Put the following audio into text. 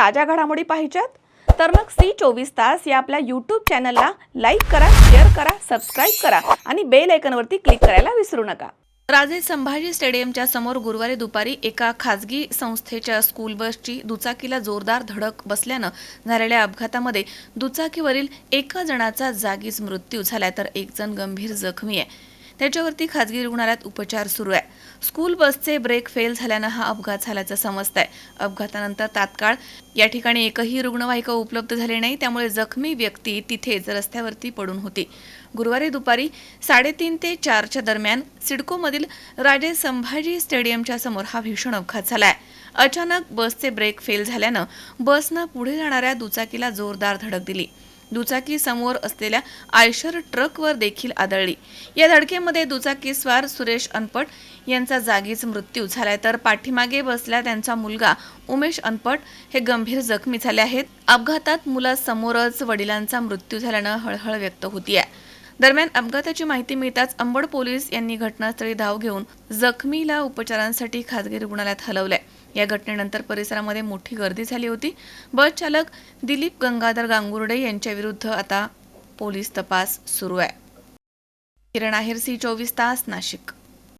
ताज्या घडामोडी पाहिजेत? तर मग सी चोवीस तास या आपल्या यूट्यूब चॅनलला लाईक करा शेअर करा सबस्क्राईब करा आणि बेल आयकनवरती क्लिक करायला विसरू नका. राजे संभाजी स्टेडियमच्या समोर गुरुवारी दुपारी एका खासगी संस्थेच्या स्कूल बसची दुचाकीला जोरदार धडक बसल्यानं झालेल्या अपघातामध्ये दुचाकीवरील एका जणाचा जागीच मृत्यू झालाय तर एक जण गंभीर जखमी आहे. त्याच्यावरती खाजगी रुग्णालयात उपचार सुरू आहे. स्कूल बसचे ब्रेक फेल झाल्यानं हा अपघात झाल्याचं समजत आहे अपघातानंतर तात्काळ या ठिकाणी एकही रुग्णवाहिका उपलब्ध झाली नाही त्यामुळे जखमी व्यक्ती तिथेच रस्त्यावरती पडून होती. गुरुवारी दुपारी साडेतीन ते चारच्या दरम्यान सिडकोमधील राजे संभाजी स्टेडियमच्या समोर हा भीषण अपघात झाला आहे अचानक बसचे ब्रेक फेल झाल्यानं बसनं पुढे जाणाऱ्या दुचाकीला जोरदार धडक दिली. दुचाकी समोर असलेल्या आयशर ट्रकवर देखील आदळली. या धडकेमध्ये दुचाकी स्वार सुरेश अनपट यांचा जागीच मृत्यू झालाय. तर पाठीमागे बसल्या त्यांचा मुलगा उमेश अनपट हे गंभीर जखमी झाले आहेत. अपघातात मुलासमोरच वडिलांचा मृत्यू झाल्यानं हळहळ व्यक्त होतीये. दरम्यान अपघाताची माहिती मिळताच अंबड पोलीस यांनी घटनास्थळी धाव घेऊन जखमीला उपचारांसाठी खाजगी रुग्णालयात हलवलंय. या घटनेनंतर परिसरामध्ये मोठी गर्दी झाली होती. बस चालक दिलीप गंगाधर गांगुर्डे यांच्याविरुद्ध आता पोलीस तपास सुरू आहे. किरण आहेर सी चोवीस तास नाशिक.